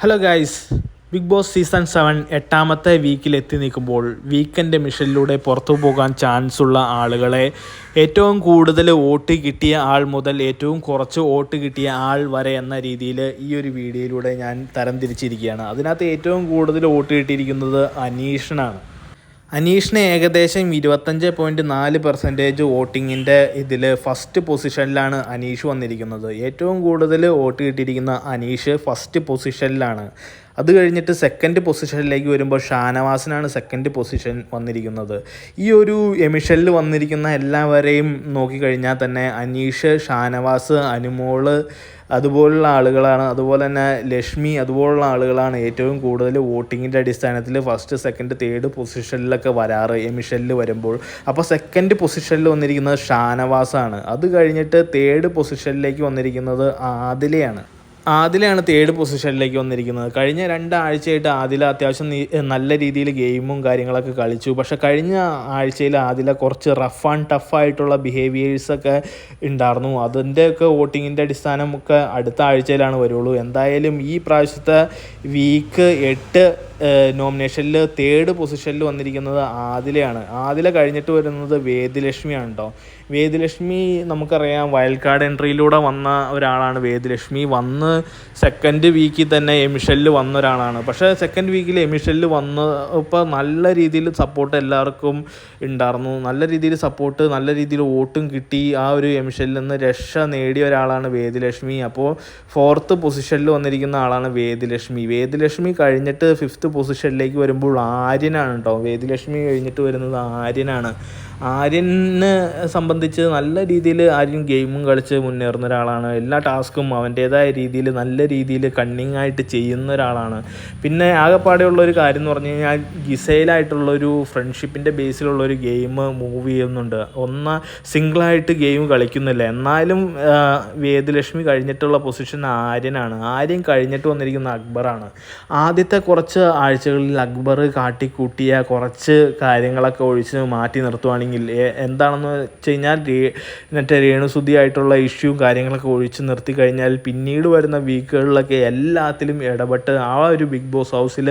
Hello guys Bigg Boss season seven എട്ടാമത്തെ വീക്കിൽ എത്തി നിൽക്കുമ്പോൾ വീക്കെൻഡ് മിഷനിലൂടെ പുറത്തു പോകാൻ ചാൻസ് ഉള്ള ആളുകളെ ഏറ്റവും കൂടുതൽ വോട്ട് കിട്ടിയ ആൾ മുതൽ ഏറ്റവും കുറച്ച് വോട്ട് കിട്ടിയ ആൾ വരെ എന്ന രീതിയിൽ ഈ ഒരു വീഡിയോയിലൂടെ ഞാൻ തരംതിരിച്ചിരിക്കുകയാണ്. അതിനകത്ത് ഏറ്റവും കൂടുതൽ വോട്ട് കിട്ടിയിരിക്കുന്നത് അനീഷിനാണ്. അനീഷിന് ഏകദേശം ഇരുപത്തഞ്ച് പോയിന്റ് നാല് പെർസെന്റേജ് വോട്ടിങ്ങിന്റെ ഇതിൽ ഫസ്റ്റ് പൊസിഷനിലാണ് അനീഷ് വന്നിരിക്കുന്നത്. ഏറ്റവും കൂടുതൽ വോട്ട് കിട്ടിയിരിക്കുന്ന അനീഷ് ഫസ്റ്റ് പൊസിഷനിലാണ് അത് കഴിഞ്ഞിട്ട് സെക്കൻഡ് പൊസിഷനിലേക്ക് വരുമ്പോൾ ഷാനവാസിനാണ് സെക്കൻഡ് പൊസിഷൻ വന്നിരിക്കുന്നത്. ഈ ഒരു എമിഷനിൽ വന്നിരിക്കുന്ന എല്ലാവരെയും നോക്കിക്കഴിഞ്ഞാൽ തന്നെ അനീഷ് ഷാനവാസ് അനുമോൾ അതുപോലുള്ള ആളുകളാണ്. അതുപോലെ തന്നെ ലക്ഷ്മി അതുപോലുള്ള ആളുകളാണ് ഏറ്റവും കൂടുതൽ വോട്ടിങ്ങിന്റെ അടിസ്ഥാനത്തിൽ ഫസ്റ്റ് സെക്കൻഡ് തേർഡ് പൊസിഷനിലൊക്കെ വരാറ് എമിഷനിൽ വരുമ്പോൾ. അപ്പോൾ സെക്കൻഡ് പൊസിഷനിൽ വന്നിരിക്കുന്നത് ഷാനവാസാണ്. അത് കഴിഞ്ഞിട്ട് തേർഡ് പൊസിഷനിലേക്ക് വന്നിരിക്കുന്നത് ആദിലയാണ്. ആദിലയാണ് തേർഡ് പൊസിഷനിലേക്ക് വന്നിരിക്കുന്നത്. കഴിഞ്ഞ രണ്ടാഴ്ചയായിട്ട് ആദില അത്യാവശ്യം നല്ല രീതിയിൽ ഗെയിമും കാര്യങ്ങളൊക്കെ കളിച്ചു. പക്ഷെ കഴിഞ്ഞ ആഴ്ചയിൽ ആദില കുറച്ച് റഫ് ആൻഡ് ടഫ് ആയിട്ടുള്ള ബിഹേവിയേഴ്സൊക്കെ ഉണ്ടായിരുന്നു. അതിന്റെയൊക്കെ വോട്ടിങ്ങിന്റെ അടിസ്ഥാനമൊക്കെ അടുത്ത ആഴ്ചയിലാണ് വരുള്ളൂ. എന്തായാലും ഈ പ്രാവശ്യത്തെ വീക്ക് എട്ട് നോമിനേഷനിൽ തേർഡ് പൊസിഷനിൽ വന്നിരിക്കുന്നത് ആദിലയാണ്. ആദില കഴിഞ്ഞിട്ട് വരുന്നത് വേദിലക്ഷ്മിയാണ് കേട്ടോ വേദിലക്ഷ്മി നമുക്കറിയാം വയൽക്കാട് എൻട്രിയിലൂടെ വന്ന ഒരാളാണ് വേദിലക്ഷ്മി. വന്ന് സെക്കൻഡ് വീക്കിൽ തന്നെ എമിഷനിൽ വന്ന ഒരാളാണ്. പക്ഷേ സെക്കൻഡ് വീക്കിൽ എമിഷനിൽ വന്ന് ഇപ്പോൾ നല്ല രീതിയിൽ സപ്പോർട്ട് എല്ലാവർക്കും ഉണ്ടായിരുന്നു. നല്ല രീതിയിൽ സപ്പോർട്ട് നല്ല രീതിയിൽ വോട്ടും കിട്ടി. ആ ഒരു എമിഷനിൽ നിന്ന് രക്ഷ നേടിയ ഒരാളാണ് വേദിലക്ഷ്മി. അപ്പോൾ ഫോർത്ത് പൊസിഷനിൽ വന്നിരിക്കുന്ന ആളാണ് വേദിലക്ഷ്മി. വേദിലക്ഷ്മി കഴിഞ്ഞിട്ട് ഫിഫ്ത്ത് പൊസിഷനിലേക്ക് വരുമ്പോൾ ആര്യനാണ് കേട്ടോ വേദിലക്ഷ്മി കഴിഞ്ഞിട്ട് വരുന്നത് ആര്യനാണ്. ആര്യനെ സംബന്ധിച്ച് നല്ല രീതിയിൽ ആര്യൻ ഗെയിമും കളിച്ച് മുന്നേറുന്ന ഒരാളാണ്. എല്ലാ ടാസ്കും അവന്റേതായ രീതിയിൽ നല്ല രീതിയിൽ കണ്ണിങ് ആയിട്ട് ചെയ്യുന്ന ഒരാളാണ്. പിന്നെ ആകെപ്പാടെയുള്ള ഒരു കാര്യം എന്ന് പറഞ്ഞു കഴിഞ്ഞാൽ ഗിസൈലായിട്ടുള്ളൊരു ഫ്രണ്ട്ഷിപ്പിന്റെ ബേസിലുള്ളൊരു ഗെയിം മൂവ് ചെയ്യുന്നുണ്ട്. ഒന്ന് സിംഗിളായിട്ട് ഗെയിം കളിക്കുന്നില്ല. എന്നാലും വേദലക്ഷ്മി കഴിഞ്ഞിട്ടുള്ള പൊസിഷൻ ആര്യനാണ്. ആര്യൻ കഴിഞ്ഞിട്ട് വന്നിരിക്കുന്ന അക്ബറാണ്. ആദ്യത്തെ കുറച്ച് ആഴ്ചകളിൽ അക്ബർ കാട്ടിക്കൂട്ടിയ കുറച്ച് കാര്യങ്ങളൊക്കെ ഒഴിച്ച് മാറ്റി നിർത്തുവാണെങ്കിൽ എ- എന്താണെന്ന് വെച്ച് കഴിഞ്ഞാൽ മറ്റേ ആയിട്ടുള്ള ഇഷ്യൂവും കാര്യങ്ങളൊക്കെ ഒഴിച്ച് നിർത്തി കഴിഞ്ഞാൽ പിന്നീട് വരുന്ന വീക്കുകളിലൊക്കെ എല്ലാത്തിലും ഇടപെട്ട് ആ ഒരു ബിഗ് ബോസ് ഹൗസിൽ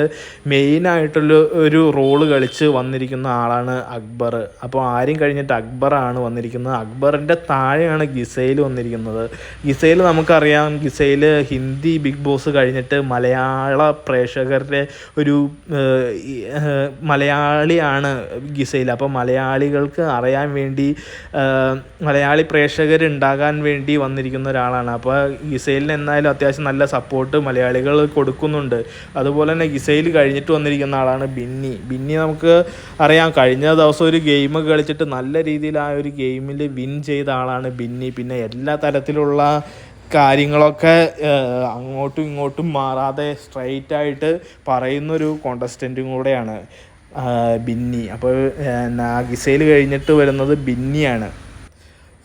മെയിനായിട്ടുള്ള ഒരു റോൾ കളിച്ച് വന്നിരിക്കുന്ന ആളാണ് അക്ബർ. അപ്പോൾ ആരും കഴിഞ്ഞിട്ട് അക്ബറാണ് വന്നിരിക്കുന്നത്. അക്ബറിന്റെ താഴെയാണ് ഗിസയിൽ വന്നിരിക്കുന്നത്. ഗിസയിൽ നമുക്കറിയാം ഗിസയിൽ ഹിന്ദി ബിഗ് ബോസ് കഴിഞ്ഞിട്ട് മലയാള പ്രേക്ഷകരുടെ ഒരു മലയാളിയാണ് ഗിസയിൽ അപ്പോൾ മലയാളികൾക്ക് അറിയാൻ വേണ്ടി മലയാളി പ്രേക്ഷകർ ഉണ്ടാകാൻ വേണ്ടി വന്നിരിക്കുന്ന ഒരാളാണ്. അപ്പോൾ ഗിസൈലിന് എന്തായാലും അത്യാവശ്യം നല്ല സപ്പോർട്ട് മലയാളികൾ കൊടുക്കുന്നുണ്ട്. അതുപോലെ തന്നെ ഗിസൈൽ കഴിഞ്ഞിട്ട് വന്നിരിക്കുന്ന ആളാണ് ബിന്നി. ബിന്നി നമുക്ക് അറിയാം കഴിഞ്ഞ ദിവസം ഒരു ഗെയിം കളിച്ചിട്ട് നല്ല രീതിയിൽ ആ ഒരു ഗെയിമിൽ വിൻ ചെയ്ത ആളാണ് ബിന്നി. പിന്നെ എല്ലാ തരത്തിലുള്ള കാര്യങ്ങളൊക്കെ അങ്ങോട്ടും ഇങ്ങോട്ടും മാറാതെ സ്ട്രൈറ്റ് ആയിട്ട് പറയുന്നൊരു കോണ്ടസ്റ്റന്റും കൂടെയാണ്. ബിന്നി. അപ്പോൾ നാഗിസയിൽ കഴിഞ്ഞിട്ട് വരുന്നത് ബിന്നിയാണ്.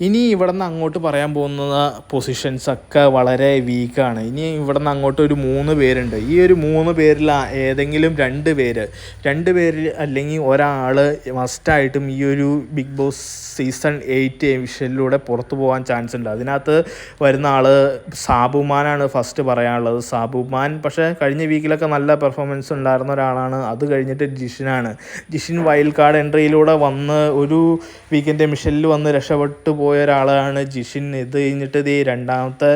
ഇനി ഇവിടെ നിന്ന് അങ്ങോട്ട് പറയാൻ പോകുന്ന പൊസിഷൻസ് ഒക്കെ വളരെ വീക്കാണ് ഇനി ഇവിടെ നിന്ന് അങ്ങോട്ട് ഒരു മൂന്ന് പേരുണ്ട്. ഈ ഒരു മൂന്ന് പേരിൽ ഏതെങ്കിലും രണ്ട് പേര് രണ്ട് പേരിൽ അല്ലെങ്കിൽ ഒരാൾ മസ്റ്റായിട്ടും ഈ ഒരു ബിഗ് ബോസ് സീസൺ എയ്റ്റ് എമിഷനിലൂടെ പുറത്തു പോകാൻ ചാൻസ് ഉണ്ട്. അതിനകത്ത് വരുന്ന ആൾ സാബുമാനാണ് ഫസ്റ്റ് പറയാനുള്ളത്. സാബുമാൻ പക്ഷേ കഴിഞ്ഞ വീക്കിലൊക്കെ നല്ല പെർഫോമൻസ് ഉണ്ടായിരുന്ന ഒരാളാണ്. അത് കഴിഞ്ഞിട്ട് ജിഷിനാണ്. ജിഷിൻ വൈൽഡ് കാർഡ് എൻട്രിയിലൂടെ വന്ന് ഒരു വീക്കെൻഡ് എമിഷനിൽ വന്ന് രക്ഷപ്പെട്ടു പോയ. ഒരാളാണ് ജിഷിൻ. ഇത് കഴിഞ്ഞിട്ട് ഇത് രണ്ടാമത്തെ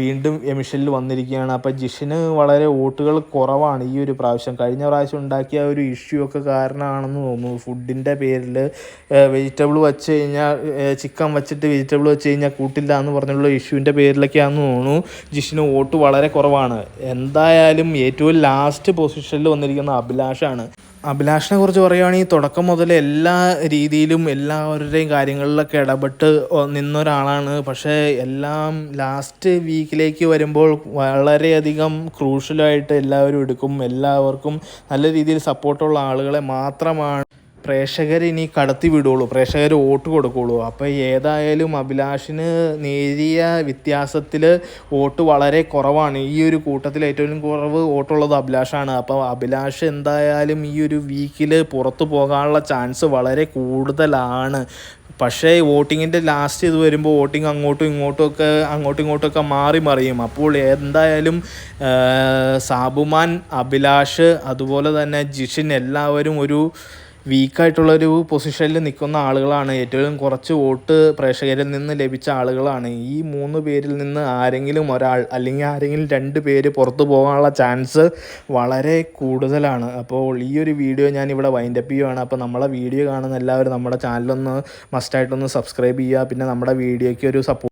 വീണ്ടും എമിഷനിൽ വന്നിരിക്കുകയാണ്. അപ്പോൾ ജിഷിന് വളരെ വോട്ടുകൾ കുറവാണ് ഈ ഒരു പ്രാവശ്യം. കഴിഞ്ഞ പ്രാവശ്യം ഉണ്ടാക്കിയ ഒരു ഇഷ്യൂ ഒക്കെ കാരണമാണെന്ന് തോന്നുന്നു. ഫുഡിന്റെ പേരിൽ വെജിറ്റബിൾ വെച്ച് കഴിഞ്ഞാൽ ചിക്കൻ വെച്ചിട്ട് വെജിറ്റബിൾ വെച്ച് കഴിഞ്ഞാൽ കൂട്ടില്ല എന്ന് പറഞ്ഞുള്ള ഇഷ്യൂവിന്റെ പേരിലൊക്കെയാണെന്ന് തോന്നുന്നു. ജിഷിന് വോട്ട് വളരെ കുറവാണ്. എന്തായാലും ഏറ്റവും ലാസ്റ്റ് പൊസിഷനിൽ വന്നിരിക്കുന്ന അഭിലാഷാണ്. അഭിലാഷിനെ കുറിച്ച് പറയുകയാണെങ്കിൽ തുടക്കം മുതൽ എല്ലാ രീതിയിലും എല്ലാവരുടെയും കാര്യങ്ങളിലൊക്കെ ഇടപെട്ട് നിന്നൊരാളാണ്. പക്ഷേ എല്ലാം ലാസ്റ്റ് വീക്കിലേക്ക് വരുമ്പോൾ വളരെയധികം ക്രൂഷ്യലായിട്ട് എല്ലാവരും എടുക്കും. എല്ലാവർക്കും നല്ല രീതിയിൽ സപ്പോർട്ടുള്ള ആളുകളെ മാത്രമാണ് പ്രേക്ഷകർ ഇനി കടത്തി വിടുള്ളൂ പ്രേക്ഷകർ വോട്ട് കൊടുക്കുള്ളൂ. അപ്പോൾ ഏതായാലും അഭിലാഷിന് നേരിയ വ്യത്യാസത്തിൽ വോട്ട് വളരെ കുറവാണ്. ഈ ഒരു കൂട്ടത്തിൽ ഏറ്റവും കുറവ് വോട്ടുള്ളത് അഭിലാഷാണ്. അപ്പോൾ അഭിലാഷ് എന്തായാലും ഈ ഒരു വീക്കിൽ പുറത്തു പോകാനുള്ള ചാൻസ് വളരെ കൂടുതലാണ്. പക്ഷേ വോട്ടിങ്ങിന്റെ ലാസ്റ്റ് ഇത് വരുമ്പോൾ വോട്ടിംഗ് അങ്ങോട്ടും ഇങ്ങോട്ടും ഒക്കെ അങ്ങോട്ടും ഇങ്ങോട്ടും ഒക്കെ മാറി മറിയും. അപ്പോൾ എന്തായാലും സാബുമാൻ അഭിലാഷ് അതുപോലെ തന്നെ ജിഷിൻ എല്ലാവരും ഒരു വീക്കായിട്ടുള്ളൊരു പൊസിഷനിൽ നിൽക്കുന്ന ആളുകളാണ്. ഏറ്റവും കുറച്ച് വോട്ട് പ്രേക്ഷകരിൽ നിന്ന് ലഭിച്ച ആളുകളാണ്. ഈ മൂന്ന് പേരിൽ നിന്ന് ആരെങ്കിലും ഒരാൾ അല്ലെങ്കിൽ ആരെങ്കിലും രണ്ട് പേര് പുറത്തു പോകാനുള്ള ചാൻസ് വളരെ കൂടുതലാണ്. അപ്പോൾ ഈ ഒരു വീഡിയോ ഞാൻ ഇവിടെ വൈൻഡപ്പ് ചെയ്യുവാണ്. അപ്പോൾ നമ്മളെ വീഡിയോ കാണുന്ന എല്ലാവരും നമ്മുടെ ചാനലൊന്ന് മസ്റ്റായിട്ടൊന്ന് സബ്സ്ക്രൈബ് ചെയ്യുക. പിന്നെ നമ്മുടെ വീഡിയോയ്ക്ക് ഒരു സപ്പോർട്ട്